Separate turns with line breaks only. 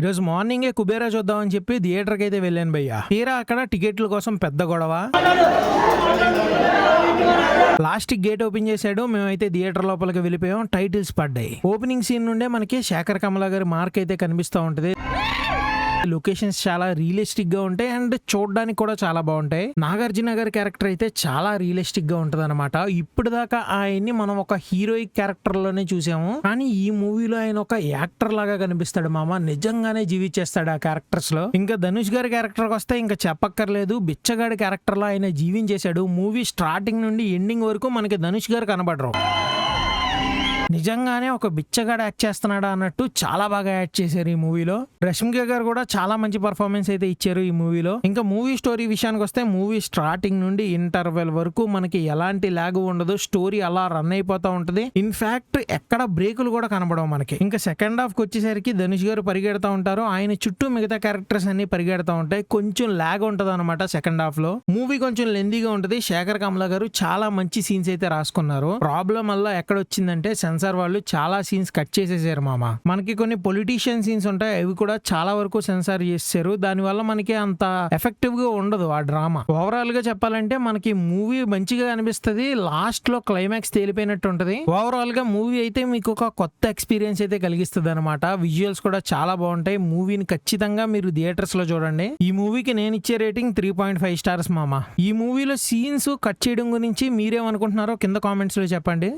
ఈరోజు మార్నింగే కుబేరా చూద్దామని చెప్పి థియేటర్కి అయితే వెళ్ళాను భయ్య. తీరా అక్కడ టికెట్ల కోసం పెద్ద గొడవ. ప్లాస్టిక్ గేట్ ఓపెన్ చేశాడు మేమైతే థియేటర్ లోపలికి వెళ్ళిపోయాం టైటిల్స్ పడ్డాయి. ఓపెనింగ్ సీన్ నుండే మనకి శేఖర్ కమల గారి మార్క్ అయితే కనిపిస్తూ ఉంటది. లొకేషన్స్ చాలా రియలిస్టిక్గా ఉంటాయి అండ్ చూడడానికి కూడా చాలా బాగుంటాయి. నాగార్జున గారి క్యారెక్టర్ అయితే చాలా రియలిస్టిక్గా ఉంటది అనమాట ఇప్పుడు దాకా ఆయన్ని మనం ఒక హీరోయిక్ క్యారెక్టర్లోనే చూసాము. కానీ ఈ మూవీలో ఆయన ఒక యాక్టర్ లాగా కనిపిస్తాడు మామ. నిజంగానే జీవించేస్తాడు ఆ క్యారెక్టర్స్లో. ఇంకా ధనుష్ గారి క్యారెక్టర్ వస్తే ఇంకా చెప్పక్కర్లేదు. బిచ్చగాడి క్యారెక్టర్లో ఆయన జీవించేశాడు. మూవీ స్టార్టింగ్ నుండి ఎండింగ్ వరకు మనకి ధనుష్ గారు కనబడరు. నిజంగానే ఒక బిచ్చగాడు యాక్ట్ చేస్తున్నాడా అన్నట్టు చాలా బాగా యాక్ట్ చేశారు ఈ మూవీలో. రష్మిక గారు కూడా చాలా మంచి పర్ఫార్మెన్స్ అయితే ఇచ్చారు ఈ మూవీలో. ఇంకా మూవీ స్టోరీ విషయానికి వస్తే మూవీ స్టార్టింగ్ నుండి ఇంటర్వెల్ వరకు మనకి ఎలాంటి లాగ్ ఉండదు. స్టోరీ అలా రన్ అయిపోతా ఉంటుంది. ఇన్ఫాక్ట్ ఎక్కడ బ్రేకులు కూడా కనబడవు మనకి. ఇంకా సెకండ్ హాఫ్కి వచ్చేసరికి ధనుష్ గారు పరిగెడతా ఉంటారు. ఆయన చుట్టూ మిగతా క్యారెక్టర్స్ అన్ని పరిగెడతా ఉంటాయి. కొంచెం లాగ్ ఉంటుంది అనమాట సెకండ్ హాఫ్లో. మూవీ కొంచెం లెందీగా ఉంటది. శేఖర్ కమల గారు చాలా మంచి సీన్స్ అయితే రాసుకున్నారు. ప్రాబ్లం వల్ల ఎక్కడ వచ్చిందంటే సెన్సార్ వాళ్ళు చాలా సీన్స్ కట్ చేసేసారు మామ. మనకి కొన్ని పొలిటీషియన్ సీన్స్ ఉంటాయి అవి కూడా చాలా వరకు సెన్సార్ చేశారు దాని వల్ల మనకి అంత ఎఫెక్టివ్గా ఉండదు ఆ డ్రామా. ఓవరాల్గా చెప్పాలంటే మనకి మూవీ మంచిగా అనిపిస్తుంది లాస్ట్లో క్లైమాక్స్ తేలిపోయినట్టు ఉంటది. ఓవరాల్గా మూవీ అయితే మీకు ఒక కొత్త ఎక్స్పీరియన్స్ అయితే కలిగిస్తుంది అనమాట విజువల్స్ కూడా చాలా బాగుంటాయి. మూవీని ఖచ్చితంగా మీరు థియేటర్స్లో చూడండి. ఈ మూవీకి నేను ఇచ్చే rating three point five stars మామ. ఈ మూవీలో సీన్స్ కట్ చేయడం గురించి మీరేమనుకుంటున్నారో కింద కామెంట్స్లో చెప్పండి.